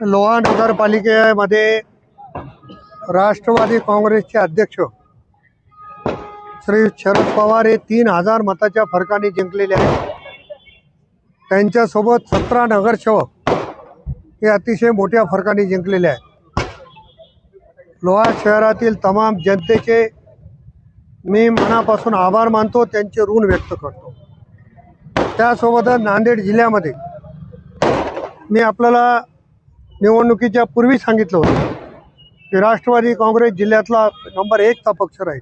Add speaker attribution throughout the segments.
Speaker 1: लोहा नगरपालिकेमध्ये राष्ट्रवादी काँग्रेसचे अध्यक्ष श्री शरद पवार हे तीन हजार मताच्या फरकाने जिंकलेले आहेत. त्यांच्यासोबत सतरा नगरसेवक हे अतिशय मोठ्या फरकाने जिंकलेले आहेत. लोहा शहरातील तमाम जनतेचे मी मनापासून आभार मानतो त्यांचे ऋण व्यक्त करतो. त्यासोबतच नांदेड जिल्ह्यामध्ये मी आपल्याला निवडणुकीच्या पूर्वी सांगितलं होतं की राष्ट्रवादी काँग्रेस जिल्ह्यातला नंबर एकचा पक्ष राहील.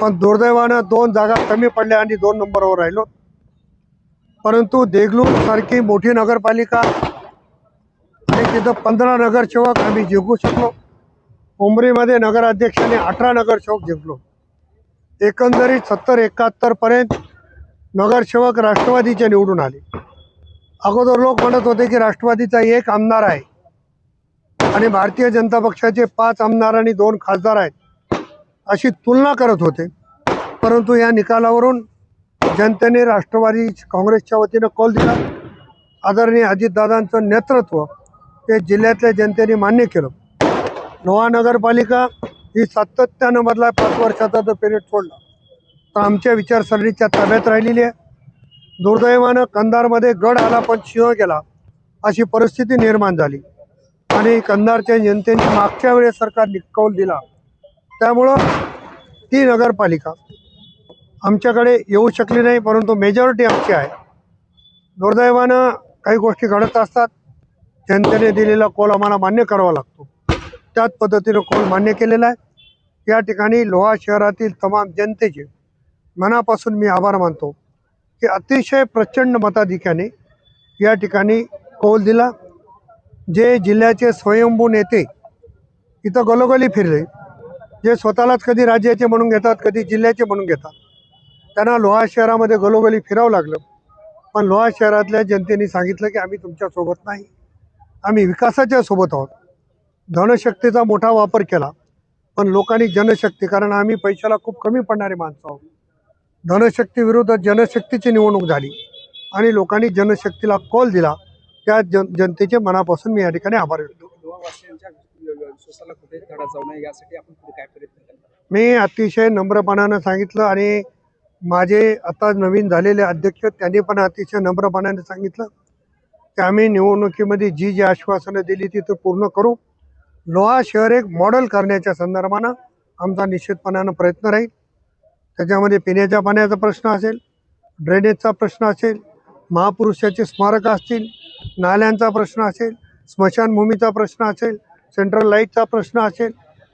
Speaker 1: पण दुर्दैवानं दोन जागा कमी पडल्या आणि दोन नंबरवर राहिलो. परंतु देगलूर सारखी मोठी नगरपालिका आणि तिथं पंधरा नगरसेवक आम्ही जिंकू शकलो. उमरीमध्ये नगराध्यक्षाने अठरा नगरसेवक जिंकलो. एकंदरीत सत्तर एकाहत्तरपर्यंत नगरसेवक राष्ट्रवादीचे निवडून आले. अगोदर लोक म्हणत होते की राष्ट्रवादीचा एक आमदार आहे. आणि भारतीय जनता पक्षाचे पाच आमदार आणि दोन खासदार आहेत अशी तुलना करत होते. परंतु या निकालावरून जनतेने राष्ट्रवादी काँग्रेसच्या वतीनं कौल दिला. आदरणीय अजितदादांचं नेतृत्व हे जिल्ह्यातल्या जनतेने मान्य केलं. लोहा नगरपालिका ही सातत्यानं मधला पाच वर्षाचा जर पिरियड सोडला तर आमच्या विचारसरणीच्या ताब्यात राहिलेली आहे. दुर्दैवानं कंधारमध्ये गड आला पण सिंह गेला अशी परिस्थिती निर्माण झाली. आणि कंधारच्या जनतेने मागच्या वेळेस सरकारने कौल दिला. त्यामुळं ती नगरपालिका आमच्याकडे येऊ शकली नाही परंतु मेजॉरिटी आमची आहे. दुर्दैवानं काही गोष्टी घडत असतात. जनतेने दिलेला कौल आम्हाला मान्य करावा लागतो. त्याच पद्धतीनं कौल मान्य केलेला आहे. या ठिकाणी लोहा शहरातील तमाम जनतेचे मनापासून मी आभार मानतो की अतिशय प्रचंड मताधिक्याने या ठिकाणी कौल दिला. जे जिल्ह्याचे स्वयंभू नेते इथं गलोगली फिरले जे स्वतःलाच कधी राज्याचे म्हणून घेतात कधी जिल्ह्याचे म्हणून घेतात. त्यांना लोहा शहरामध्ये गलोगली फिरावं लागलं. पण लोहा शहरातल्या जनतेने सांगितलं की आम्ही तुमच्यासोबत नाही. आम्ही विकासाच्या सोबत आहोत. धनशक्तीचा मोठा वापर केला. पण लोकांनी जनशक्ती कारण आम्ही पैशाला खूप कमी पडणारे माणसं आहोत. धनशक्ती विरुद्ध जनशक्तीची निवडणूक झाली आणि लोकांनी जनशक्तीला कॉल दिला. त्या जन जनतेचे मनापासून मी या ठिकाणी आभार व्यक्त मी अतिशय नम्रपणानं सांगितलं आणि माझे आता नवीन झालेले अध्यक्ष त्यांनी पण अतिशय नम्रपणाने सांगितलं की आम्ही निवडणुकीमध्ये जी जी आश्वासनं दिली ती ते पूर्ण करू. लोहा शहर एक मॉडेल करण्याच्या संदर्भानं आमचा निश्चितपणानं प्रयत्न राहील. त्याच्यामध्ये पिण्याच्या पाण्याचा प्रश्न असेल ड्रेनेजचा प्रश्न असेल महापुरुषाचे स्मारक असतील नाल्यांचा प्रश्न असेल स्मशानभूमीचा प्रश्न असेल सेंट्रल लाईटचा प्रश्न असेल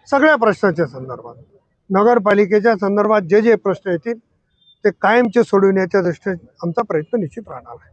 Speaker 1: सगळ्या प्रश्नाच्या संदर्भात नगरपालिकेच्या संदर्भात जे जे प्रश्न येतील ते कायमचे सोडविण्याच्या दृष्टीने आमचा प्रयत्न निश्चित राहणार आहे.